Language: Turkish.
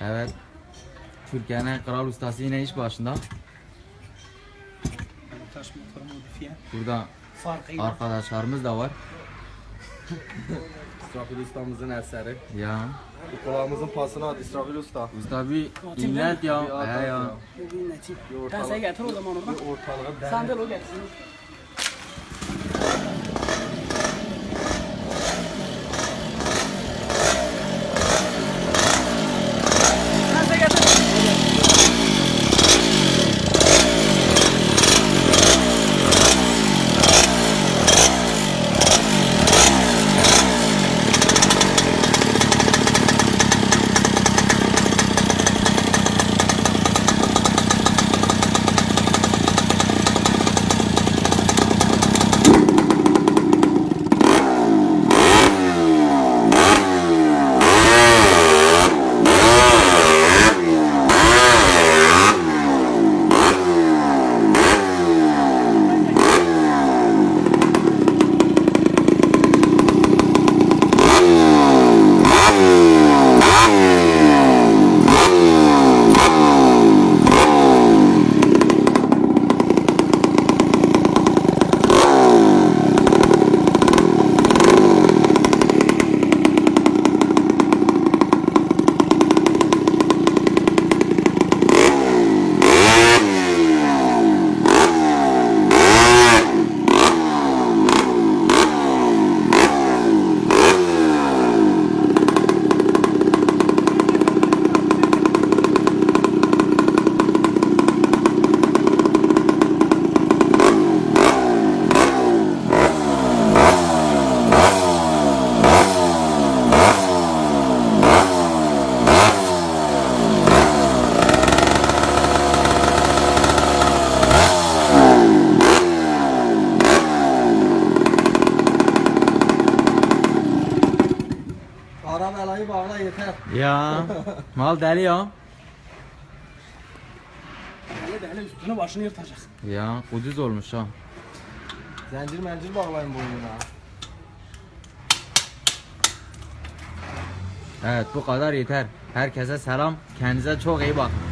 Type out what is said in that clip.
Evet. Türkiye'nin kral ustası yine iş başında. Taş motor modifiye. Burada Farkıyla. arkadaşlarımız da var. İsrafil ustamızın eseri. Ya. Bu kulağımızın pasını at İsrafil usta. Usta bir inlet ya. Bir at, He at ya. Bu bir neçim. Bir Ben sana getir o zaman oradan. Bir. Sen de o getirsin. Bağla yeter. Ya. Mal deli ya. Deli deli üstünü başını yırtacak. Ya kuduz olmuş ha. Zincir mencir bağlayın boynuna. Evet bu kadar yeter. Herkese selam. Kendinize çok iyi bakın.